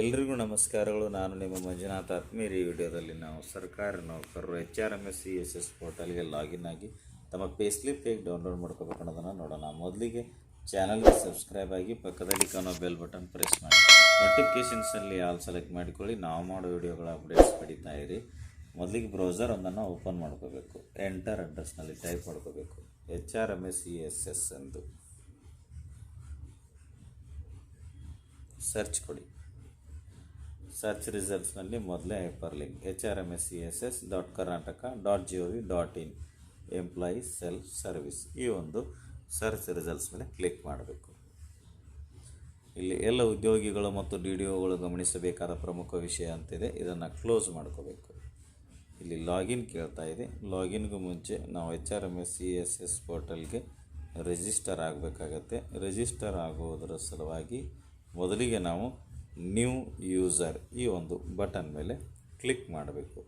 ಎಲ್ರಿಗೂ ನಮಸ್ಕಾರಗಳು. ನಾನು ನಿಮ್ಮ ಮಂಜುನಾಥ್ ಆತ್ಮೀರಿ ವಿಡಿಯೋದಲ್ಲಿ ನಾವು ಸರ್ಕಾರಿ ನೌಕರರು H R M S C S S ಪೋರ್ಟಲ್ಗೆ ಲಾಗಿನ್ ಆಗಿ ತಮ್ಮ ಪೇ ಸ್ಲಿಪ್ ಹೇಗೆ ಡೌನ್ಲೋಡ್ ಮಾಡ್ಕೋಬೇಕು ಅನ್ನೋದನ್ನು ನೋಡೋಣ. ಮೊದಲಿಗೆ ಚಾನಲ್ಗೆ ಸಬ್ಸ್ಕ್ರೈಬ್ ಆಗಿ ಪಕ್ಕದಲ್ಲಿ ಕಾಣೋ ಬೆಲ್ ಬಟನ್ ಪ್ರೆಸ್ ಮಾಡಿ. ನೋಟಿಫಿಕೇಷನ್ಸಲ್ಲಿ ಆಲ್ ಸೆಲೆಕ್ಟ್ ಮಾಡಿಕೊಳ್ಳಿ. ನಾವು ಮಾಡೋ ವಿಡಿಯೋಗಳ ಅಪ್ಡೇಟ್ಸ್ ಪಡಿತಾ ಇರಿ. ಮೊದಲಿಗೆ ಬ್ರೌಸರ್ ಒಂದನ್ನು ಓಪನ್ ಮಾಡ್ಕೋಬೇಕು. ಎಂಟರ್ ಅಡ್ರೆಸ್ನಲ್ಲಿ ಟೈಪ್ ಮಾಡ್ಕೋಬೇಕು. H R M S C S S ಎಂದು. ಸರ್ಚ್ ಕೊಡಿ. ಸರ್ಚ್ ರಿಸಲ್ಟ್ಸ್ನಲ್ಲಿ ಮೊದಲೇ hyperlink H R M S C S S, dot Karnataka, dot G O V, dot in employees self service ಈ ಒಂದು search results ಮೇಲೆ click ಮಾಡಬೇಕು. ಇಲ್ಲಿ ಎಲ್ಲ ಉದ್ಯೋಗಿಗಳು ಮತ್ತು ಡಿ ಡಿ ಒಗಳು ಗಮನಿಸಬೇಕಾದ ಪ್ರಮುಖ ವಿಷಯ ಅಂತಿದೆ. ಇದನ್ನು ಕ್ಲೋಸ್ ಮಾಡ್ಕೋಬೇಕು. ಇಲ್ಲಿ ಲಾಗಿನ್ ಕೇಳ್ತಾ ಇದೆ. ಲಾಗಿನ್ಗೂ ಮುಂಚೆ ನಾವು H R M S C S S ಪೋರ್ಟಲ್ಗೆ ರಿಜಿಸ್ಟರ್ ಆಗಬೇಕಾಗತ್ತೆ. ರಿಜಿಸ್ಟರ್ ಆಗುವುದರ ಸಲುವಾಗಿ ಮೊದಲಿಗೆ ನಾವು ನ್ಯೂ ಯೂಸರ್ ಈ ಒಂದು ಬಟನ್ ಮೇಲೆ ಕ್ಲಿಕ್ ಮಾಡಬೇಕು.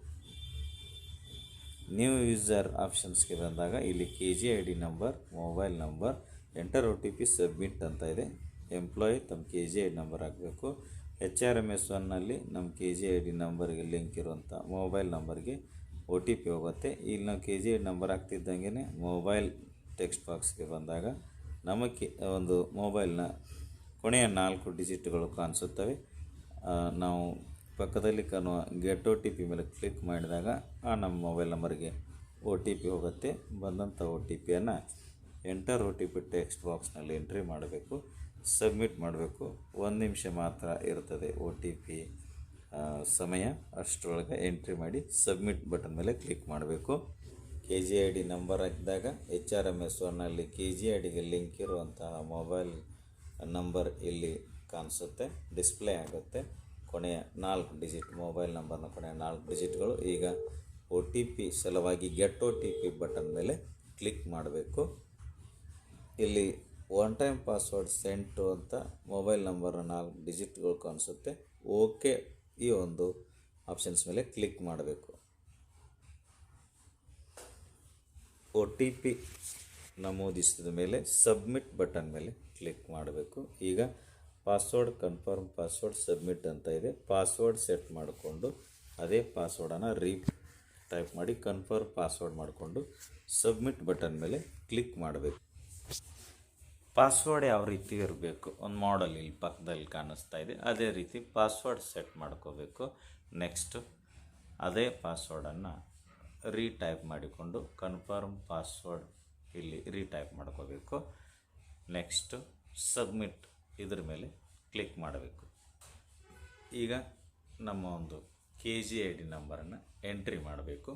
ನ್ಯೂ ಯೂಸರ್ ಆಪ್ಷನ್ಸ್ಗೆ ಬಂದಾಗ ಇಲ್ಲಿ K G I D number mobile number enter O T P submit ಅಂತ ಇದೆ. ಎಂಪ್ಲಾಯಿ ತಮ್ಮ K G I D number ಹಾಕಬೇಕು ಎಚ್ ಆರ್ ಎಂ ಎಸ್ ಒನ್ನಲ್ಲಿ ನಮ್ಮ ಕೆ ಜಿ ಐ ಡಿ ನಂಬರ್ಗೆ ಲಿಂಕ್ ಇರುವಂಥ ಮೊಬೈಲ್ ನಂಬರ್ಗೆ ಒ ಟಿ ಪಿ ಹೋಗುತ್ತೆ. ಇಲ್ಲಿ ನಾವು K G I D number ಹಾಕ್ತಿದ್ದಂಗೆ mobile text ಬಾಕ್ಸ್ಗೆ ಬಂದಾಗ ನಮಗೆ ಒಂದು ಮೊಬೈಲ್ನ ಕೊನೆಯ ನಾಲ್ಕು ಡಿಜಿಟ್ಗಳು ಕಾಣಿಸುತ್ತವೆ. ನಾವು ಪಕ್ಕದಲ್ಲಿ ಕಾಣುವ ಗೆಟ್ ಒ ಟಿ ಪಿ ಮೇಲೆ ಕ್ಲಿಕ್ ಮಾಡಿದಾಗ ಆ, ನಮ್ಮ ಮೊಬೈಲ್ ನಂಬರ್ಗೆ ಒ ಟಿ ಪಿ ಹೋಗುತ್ತೆ. ಬಂದಂಥ ಒ ಟಿ ಪಿಯನ್ನು enter O T P text ಬಾಕ್ಸ್ನಲ್ಲಿ ಎಂಟ್ರಿ ಮಾಡಬೇಕು. ಸಬ್ಮಿಟ್ ಮಾಡಬೇಕು. ಒಂದು ನಿಮಿಷ ಮಾತ್ರ ಇರ್ತದೆ ಒ ಟಿ ಪಿ ಸಮಯ. ಅಷ್ಟರೊಳಗೆ ಎಂಟ್ರಿ ಮಾಡಿ ಸಬ್ಮಿಟ್ ಬಟನ್ ಮೇಲೆ ಕ್ಲಿಕ್ ಮಾಡಬೇಕು. K G I D number ಹಾಕಿದಾಗ ಎಚ್ ಆರ್ ಎಂ ಎಸ್ ಒನ್ನಲ್ಲಿ ಕೆ ಜಿ ಐ ಡಿಗೆ ಲಿಂಕ್ ಇರುವಂತಹ ಮೊಬೈಲ್ ನಂಬರ್ ಇಲ್ಲಿ ಕಾಣಿಸುತ್ತೆ, ಡಿಸ್ಪ್ಲೇ ಆಗುತ್ತೆ. ಕೊನೆಯ ನಾಲ್ಕು ಡಿಜಿಟ್, ಮೊಬೈಲ್ ನಂಬರ್ನ ಕೊನೆಯ ನಾಲ್ಕು ಡಿಜಿಟ್ಗಳು. ಈಗ ಒ ಟಿ ಪಿ ಸಲುವಾಗಿ get O T P button ಮೇಲೆ ಕ್ಲಿಕ್ ಮಾಡಬೇಕು. ಇಲ್ಲಿ ಒನ್ ಟೈಮ್ ಪಾಸ್ವರ್ಡ್ ಸೆಂಟು ಅಂತ ಮೊಬೈಲ್ ನಂಬರ್ನ ನಾಲ್ಕು ಡಿಜಿಟ್ಗಳು ಕಾಣಿಸುತ್ತೆ. ಓಕೆ ಈ ಒಂದು ಆಪ್ಷನ್ಸ್ ಮೇಲೆ ಕ್ಲಿಕ್ ಮಾಡಬೇಕು. ಒ ಟಿ ಪಿ ನಮೂದಿಸಿದ ಮೇಲೆ ಸಬ್ಮಿಟ್ ಬಟನ್ ಮೇಲೆ ಕ್ಲಿಕ್ ಮಾಡಬೇಕು. ಈಗ ಪಾಸ್ವರ್ಡ್ ಕನ್ಫರ್ಮ್ ಪಾಸ್ವರ್ಡ್ ಸಬ್ಮಿಟ್ ಅಂತ ಇದೆ. ಪಾಸ್ವರ್ಡ್ ಸೆಟ್ ಮಾಡಿಕೊಂಡು ಅದೇ ಪಾಸ್ವರ್ಡನ್ನು ರೀ ಟೈಪ್ ಮಾಡಿ ಕನ್ಫರ್ಮ್ ಪಾಸ್ವರ್ಡ್ ಮಾಡಿಕೊಂಡು ಸಬ್ಮಿಟ್ ಬಟನ್ ಮೇಲೆ ಕ್ಲಿಕ್ ಮಾಡಬೇಕು. ಪಾಸ್ವರ್ಡ್ ಯಾವ ರೀತಿ ಇರಬೇಕು? ಒಂದು ಮಾಡಲ್ ಇಲ್ಲಿ ಪಕ್ಕದಲ್ಲಿ ಕಾಣಿಸ್ತಾ ಇದೆ. ಅದೇ ರೀತಿ ಪಾಸ್ವರ್ಡ್ ಸೆಟ್ ಮಾಡ್ಕೋಬೇಕು. ನೆಕ್ಸ್ಟ್ ಅದೇ ಪಾಸ್ವರ್ಡನ್ನು ರೀಟೈಪ್ ಮಾಡಿಕೊಂಡು ಕನ್ಫರ್ಮ್ ಪಾಸ್ವರ್ಡ್ ಇಲ್ಲಿ ರೀಟೈಪ್ ಮಾಡ್ಕೋಬೇಕು. ನೆಕ್ಸ್ಟು ಸಬ್ಮಿಟ್ ಇದ್ರ ಮೇಲೆ ಕ್ಲಿಕ್ ಮಾಡಬೇಕು. ಈಗ ನಮ್ಮ ಒಂದು ಕೆ ಜಿ ಐ ಡಿ ನಂಬರನ್ನು ಎಂಟ್ರಿ ಮಾಡಬೇಕು.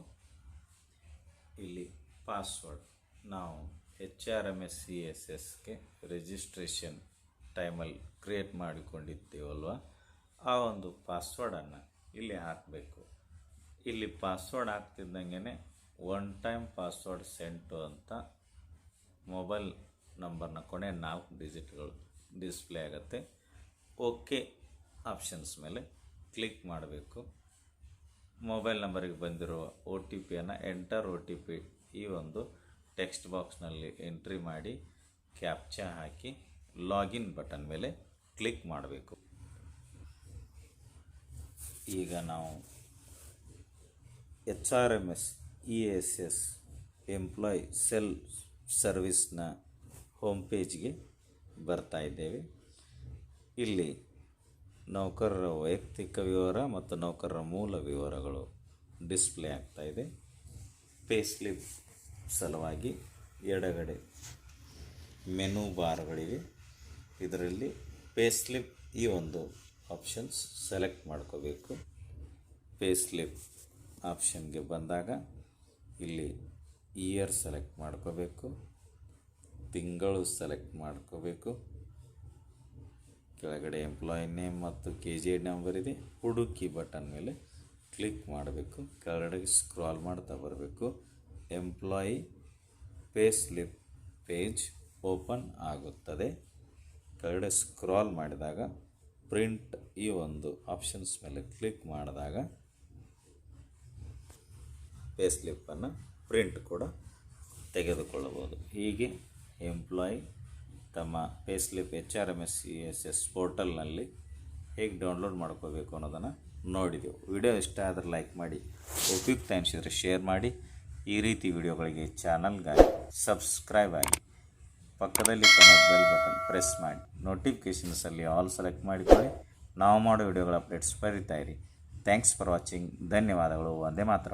ಇಲ್ಲಿ ಪಾಸ್ವರ್ಡ್ ನಾವು H R M S C S ಎಸ್ಗೆ ರಿಜಿಸ್ಟ್ರೇಷನ್ ಟೈಮಲ್ಲಿ ಕ್ರಿಯೇಟ್ ಮಾಡಿಕೊಂಡಿದ್ದೀವಲ್ವ? ಆ ಒಂದು ಪಾಸ್ವರ್ಡನ್ನು ಇಲ್ಲಿ ಹಾಕಬೇಕು. ಇಲ್ಲಿ ಪಾಸ್ವರ್ಡ್ ಹಾಕ್ತಿದ್ದಂಗೆ ಒನ್ ಟೈಮ್ ಪಾಸ್ವರ್ಡ್ ಸೆಂಟು ಅಂತ ಮೊಬೈಲ್ ನಂಬರ್ನ ಕೊನೆ ನಾಲ್ಕು ಡಿಜಿಟ್ಗಳು ಡಿಸ್ಪ್ಲೇ ಆಗುತ್ತೆ. ಓಕೆ ಆಪ್ಷನ್ಸ್ ಮೇಲೆ ಕ್ಲಿಕ್ ಮಾಡಬೇಕು. ಮೊಬೈಲ್ ನಂಬರಿಗೆ ಬಂದಿರುವ ಒ ಟಿ ಪಿಯನ್ನು ಎಂಟರ್ ಒ ಟಿ ಪಿ ಈ ಒಂದು ಟೆಕ್ಸ್ಟ್ ಬಾಕ್ಸ್ನಲ್ಲಿ ಎಂಟ್ರಿ ಮಾಡಿ ಕ್ಯಾಪ್ಚಾ ಹಾಕಿ ಲಾಗಿನ್ ಬಟನ್ ಮೇಲೆ ಕ್ಲಿಕ್ ಮಾಡಬೇಕು. ಈಗ ನಾವು H R M S E S S employ self ಸರ್ವಿಸ್ನ ಹೋಮ್ ಪೇಜ್ಗೆ ಬರ್ತಾ ಇದ್ದೇವೆ. ಇಲ್ಲಿ ನೌಕರರ ವೈಯಕ್ತಿಕ ವಿವರ ಮತ್ತು ನೌಕರರ ಮೂಲ ವಿವರಗಳು ಡಿಸ್ಪ್ಲೇ ಆಗ್ತಾ ಇದೆ. ಪೇ ಸ್ಲಿಪ್ ಸಲುವಾಗಿ ಎಡಗಡೆ ಮೆನು ಬಾರ್ಗಳಿವೆ. ಇದರಲ್ಲಿ ಪೇ ಸ್ಲಿಪ್ ಈ ಒಂದು ಆಪ್ಷನ್ಸ್ ಸೆಲೆಕ್ಟ್ ಮಾಡ್ಕೋಬೇಕು. ಪೇ ಸ್ಲಿಪ್ ಆಪ್ಷನ್ಗೆ ಬಂದಾಗ ಇಲ್ಲಿ ಇಯರ್ ಸೆಲೆಕ್ಟ್ ಮಾಡ್ಕೋಬೇಕು. ತಿಂಗಳು ಸೆಲೆಕ್ಟ್ ಮಾಡ್ಕೋಬೇಕು. ಕೆಳಗಡೆ ಎಂಪ್ಲಾಯಿ ನೇಮ್ ಮತ್ತು ಕೆ ಜಿ ನಂಬರ್ ಇದೆ. ಹುಡುಕಿ ಬಟನ್ ಮೇಲೆ ಕ್ಲಿಕ್ ಮಾಡಬೇಕು. ಕೆಳಗಡೆ ಸ್ಕ್ರಾಲ್ ಮಾಡ್ತಾ ಬರಬೇಕು. Employee pay slip page open ಆಗುತ್ತದೆ. ಕೆಳಗಡೆ ಸ್ಕ್ರಾಲ್ ಮಾಡಿದಾಗ ಪ್ರಿಂಟ್ ಈ ಒಂದು ಆಪ್ಷನ್ಸ್ ಮೇಲೆ ಕ್ಲಿಕ್ ಮಾಡಿದಾಗ ಪೇ ಸ್ಲಿಪ್ಪನ್ನು ಪ್ರಿಂಟ್ ಕೂಡ ತೆಗೆದುಕೊಳ್ಳಬಹುದು. ಹೀಗೆ ಎಂಪ್ಲಾಯಿ, ತಮ್ಮ pay slip H R M S C S S ಪೋರ್ಟಲ್ನಲ್ಲಿ ಹೇಗೆ ಡೌನ್ಲೋಡ್ ಮಾಡ್ಕೋಬೇಕು ಅನ್ನೋದನ್ನು ನೋಡಿದೆವು. ವಿಡಿಯೋ ಇಷ್ಟ ಆದರೆ ಲೈಕ್ ಮಾಡಿ ಉಪಯುಕ್ತ ಅನಿಸಿದರೆ ಶೇರ್ ಮಾಡಿ. ಈ ರೀತಿ ವಿಡಿಯೋಗಳಿಗೆ ಚಾನಲ್ಗಾಗಿ ಸಬ್ಸ್ಕ್ರೈಬ್ ಆಗಿ, ಪಕ್ಕದಲ್ಲಿ ಕಾಣೋ ಬೆಲ್ ಬಟನ್ ಪ್ರೆಸ್ ಮಾಡಿ. ನೋಟಿಫಿಕೇಷನ್ಸಲ್ಲಿ ಆಲ್ ಸೆಲೆಕ್ಟ್ ಮಾಡಿಕೊಳ್ಳಿ. ನಾವು ಮಾಡೋ ವಿಡಿಯೋಗಳ ಅಪ್ಡೇಟ್ಸ್ ಬರೀತಾ ಇರಿ. ಥ್ಯಾಂಕ್ಸ್ ಫಾರ್ ವಾಚಿಂಗ್ ಧನ್ಯವಾದಗಳು. ಒಂದೇ ಮಾತ್ರ.